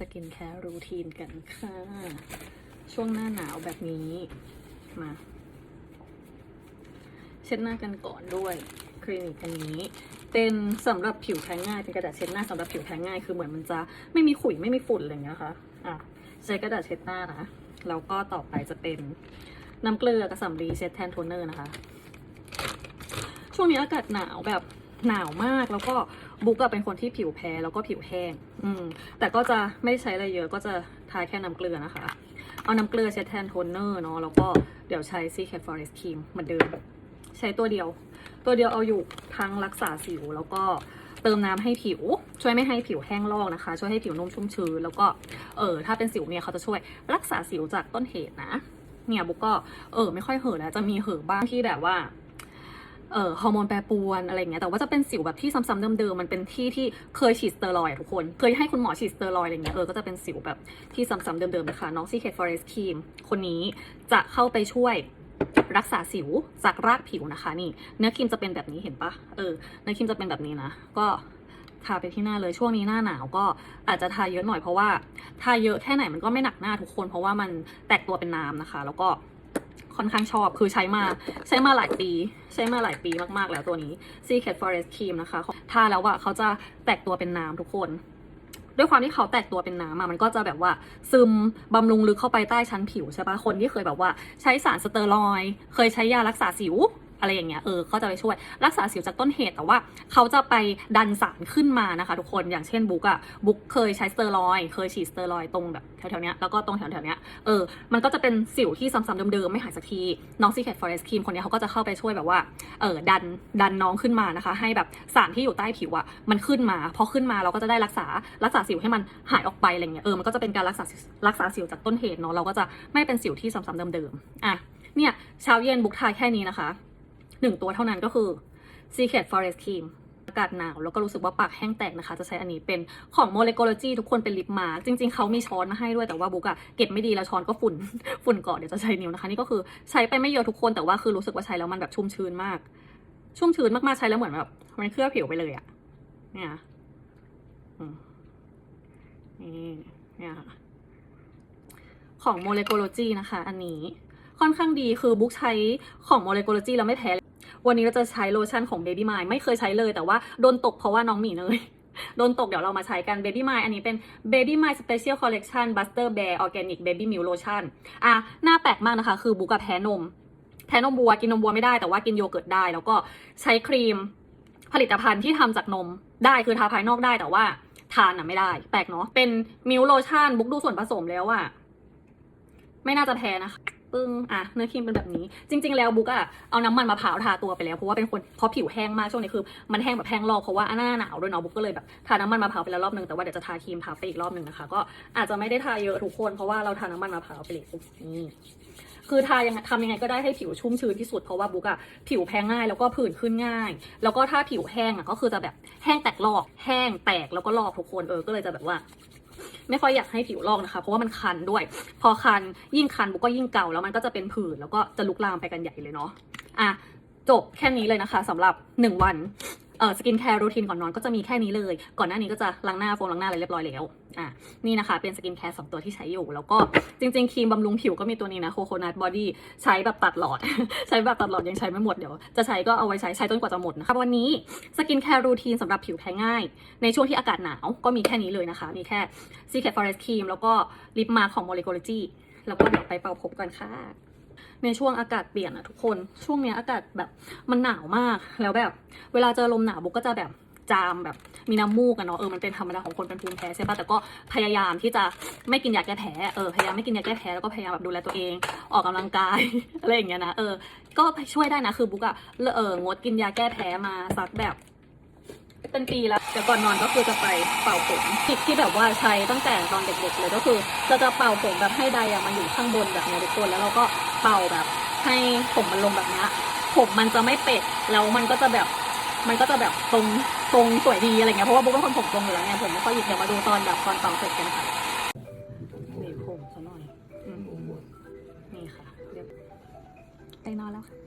สกินแคร์รูทีนกันค่ะ ช่วงหน้าหนาวแบบนี้ มา เช็ดหน้ากันก่อนด้วยคลินิกอันนี้ เป็นสำหรับผิวแพ้ง่ายเป็นกระดาษเช็ดหน้าสำหรับผิวแพ้ง่ายคือเหมือนมันจะไม่มีขุยไม่มีฝุ่นอะไรอย่างเงี้ยค่ะอะใช้กระดาษเช็ดหน้านะแล้วก็ต่อไปจะเป็นน้ำเกลือกับสำลีเช็ดแทนโทนเนอร์นะคะ ช่วงนี้อากาศหนาวแบบ หนาวมากแล้วก็บุ๊กอะเป็นคนที่ผิวแพ้แล้วก็ผิวแห้ง อืม แต่ก็จะไม่ใช้อะไรเยอะก็จะทาแค่น้ำเกลือนะคะ เอาน้ำเกลือเช็ดแทนโทนเนอร์เนาะแล้วก็เดี๋ยวใช้ Secret Forest Cream เหมือนเดิม ใช้ตัวเดียว ตัวเดียวเอาอยู่ทั้งรักษาสิวแล้วก็เติมน้ำให้ผิว ช่วยไม่ให้ผิวแห้งลอกนะคะ ช่วยให้ผิวนุ่มชุ่มชื้นแล้วก็เออถ้าเป็นสิวเนี่ยเขาจะช่วยรักษาสิวจากต้นเหตุนะ เนี่ยบุ๊กก็เออไม่ค่อยเห่อะแล้วจะมีเห่อบ้างที่แบบว่า เอ่อฮอร์โมนแปรปรวนอะไรเงี้ยแต่ว่าจะเป็นสิวแบบที่ซ้ำๆเดิมๆมันเป็นที่ที่เคยฉีดสเตียรอยด์อะทุกคน เคยให้คุณหมอฉีดสเตียรอยด์อะไรเงี้ยเออก็จะเป็นสิวแบบที่ซ้ำๆเดิมๆนะคะน้อง Secret Forest Cream คนนี้จะเข้าไปช่วยรักษาสิวจากรากผิวนะคะ นี่ เนื้อครีมจะเป็นแบบนี้เห็นปะเออเนื้อครีมจะเป็นแบบนี้นะก็ทาไปที่หน้าเลยช่วงนี้หน้าหนาวก็อาจจะทาเยอะหน่อยเพราะว่าทาเยอะแค่ไหนมันก็ไม่หนักหน้าทุกคน เพราะว่ามันแตกตัวเป็นน้ำนะคะ แล้วก็ ค่อนข้างชอบ คือใช้มาใช้มาหลายปี ใช้มาหลายปีมากๆแล้วตัวนี้ Secret Forest Cream นะคะทาแล้วอะเขาจะแตกตัวเป็นน้ำทุกคน ด้วยความที่เขาแตกตัวเป็นน้ำอะมันก็จะแบบว่าซึมบำรุงลึกเข้าไปใต้ชั้นผิวใช่ปะคนที่เคยแบบว่าใช้สารสเตอรอย เคยใช้ยารักษาสิว อะไรอย่างเงี้ยเออเขาจะไปช่วยรักษาสิวจากต้นเหตุแต่ว่า เขาจะไปดันสารขึ้นมานะคะ ทุกคนอย่างเช่นบุ๊กอะบุ๊กเคยใช้สเตียรอยเคยฉีดสเตียรอยตรงแบบแถวๆเนี้ยแล้วก็ตรงแถวๆเนี้ยเออมันก็จะเป็นสิวที่ซ้ำๆเดิมๆไม่หายสักทีน้อง Secret Forest Cream คนนี้เขาก็จะเข้าไปช่วยแบบว่าเออดันดันน้องขึ้นมานะคะ ให้แบบสารที่อยู่ใต้ผิวอะมันขึ้นมาพอขึ้นมาเราก็จะได้รักษารักษาสิวให้มันหายออกไปอะไรเงี้ยเออมันก็จะเป็นการรักษารักษาสิวจากต้นเหตุเนาะเราก็จะไม่เป็นสิวที่ซ้ำๆเดิมๆอะเนี่ยเช้าเย็นบุ๊กทายแค่นี้นะคะ หนึ่งตัวเท่านั้นก็คือ Secret Forest Cream อากาศหนาว แล้วก็รู้สึกว่าปากแห้งแตกนะคะ จะใช้อันนี้เป็นของ Molecology ทุกคนเป็นลิปมาร์กจริง ๆเขามีช้อนมาให้ด้วยแต่ว่าบุ๊กอะเก็บไม่ดีแล้วช้อนก็ฝุ่นฝุ่นเกาะเดี๋ยวจะใช้นิ้วนะคะ นี่ก็คือใช้ไปไม่เยอะทุกคนแต่ว่าคือรู้สึกว่าใช้แล้วมันแบบชุ่มชื้นมาก ชุ่มชื้นมากๆใช้แล้วเหมือนแบบมันเคลือบผิวไปเลยอะเนี่ยนี่เนี่ยค่ะของ Molecology นะคะ อันนี้ค่อนข้างดีคือบุ๊กใช้ของ Molecology แล้วไม่แพ้ วันนี้เราจะใช้โลชั่นของ Baby m i ไม่เคยใช้เลยแต่ว่าโดนตกเพราะว่าน้องหมีเนยโดนตกเดี๋ยวเรามาใช้กัน Baby m i อันนี้เป็น Baby m i Special Collection Buster Bear Organic Baby Milk Lotion อะหน้าแปลกมากนะคะ คือบุกกับแพ้นม แพ้นมวัวกินนมวัวไม่ได้แต่ว่ากินโยเกิร์ตได้ แล้วก็ใช้ครีมผลิตภัณฑ์ที่ทำจากนมได้คือทาภายนอกได้แต่ว่าทานอะไม่ได้ แปลกเนาะเป็นมิลโลชั่นบุ๊กดูส่วนผสมแล้วอะไม่น่าจะแพ้นะคะ ปึ้งอะเนื้อครีมเป็นแบบนี้ จริง ๆ แล้วบุ๊กอะเอาน้ำมันมะพร้าวทาตัวไปแล้วเพราะว่าเป็นคนเพราะผิวแห้งมากช่วงนี้คือมันแห้งแบบแห้งลอกเพราะว่าหน้าหนาวด้วยเนาะบุ๊กก็เลยแบบทาน้ำมันมะพร้าวไปแล้วรอบนึงแต่ว่าเดี๋ยวจะทาครีมทาไปอีกรอบนึงนะคะก็อาจจะไม่ได้ทาเยอะทุกคนเพราะว่าเราทาน้ำมันมะพร้าวไปเลยนี่คือทายังทำยังไงก็ได้ให้ผิวชุ่มชื้นที่สุดเพราะว่าบุ๊กอะผิวแพ้ง่ายแล้วก็ผื่นขึ้นง่าย แล้วก็ถ้าผิวแห้งอะก็คือจะแบบแห้งแตกลอก แห้งแตกแล้วก็ลอกทุกคนเออก็เลยจะแบบว่า ไม่ค่อยอยากให้ผิวลอกนะคะ เพราะว่ามันคันด้วย พอคันยิ่งคันบุกก็ยิ่งเก่าแล้วมันก็จะเป็นผื่นแล้วก็จะลุกลามไปกันใหญ่เลยเนาะอะจบแค่นี้เลยนะคะสำหรับ 1 วัน เออสกินแคร์รูทีนก่อนนอนก็จะมีแค่นี้เลย ก่อนหน้านี้ก็จะล้างหน้าโฟมล้างหน้าอะไรเรียบร้อยแล้วอะนี่นะคะ เป็นสกินแคร์สองตัวที่ใช้อยู่ แล้วก็จริงๆครีมบำรุงผิวก็มีตัวนี้นะโคโคนัทบอดี้ใช้แบบตัดหลอด ใช้แบบตัดหลอดยังใช้ไม่หมดเดี๋ยวจะใช้ก็เอาไว้ใช้ใช้จนกว่าจะหมดนะคะวันนี้สกินแคร์รูทีนสำหรับผิวแพ้ง่าย ในช่วงที่อากาศหนาวก็มีแค่นี้เลยนะคะ มีแค่ Secret Forest Cream แล้วก็ลิปมาของ Molecology แล้วก็เดี๋ยวไปเป่าผมกันค่ะ ในช่วงอากาศเปลี่ยนอะทุกคน ช่วงเนี้ยอากาศแบบมันหนาวมาก แล้วแบบ เวลาเจอลมหนาวบุกก็จะแบบจามแบบมีน้ำมูกกันเนาะเออมันเป็นธรรมดาของคนเป็นภูมิแพ้ใช่ปะแต่ก็พยายามที่จะไม่กินยาแก้แพ้เออพยายามไม่กินยาแก้แพ้แล้วก็พยายามแบบดูแลตัวเอง ออกกำลังกาย อะไรอย่างเงี้ยนะเออ ก็ช่วยได้นะคือบุ๊กอะเอองดกินยาแก้แพ้มาสักแบบเป็นปีแล้วแต่ก่อนนอนก็คือจะไปเป่าผมทิปที่แบบว่าใช้ตั้งแต่ตอนเด็กๆเลยก็คือจะจะเป่าผมแบบให้ไดอะมันอยู่ข้างบนแบบเนี้ยทุกคนแล้วเราก็ เป่าแบบ ให้ผมมันลงแบบนี้ผมมันจะไม่เป็ดแล้วมันก็จะแบบมันก็จะแบบตรงตรงสวยดีอะไรเงี้ยเพราะว่าบุ๊กเป็นคนผมตรงอยู่แล้วไงผมไม่ค่อยหยิบเดี๋ยวมาดูตอนแบบตอนเป่าเสร็จกันค่ะนี่ผมซะหน่อยนี่ค่ะเรียบไปนอนแล้วค่ะ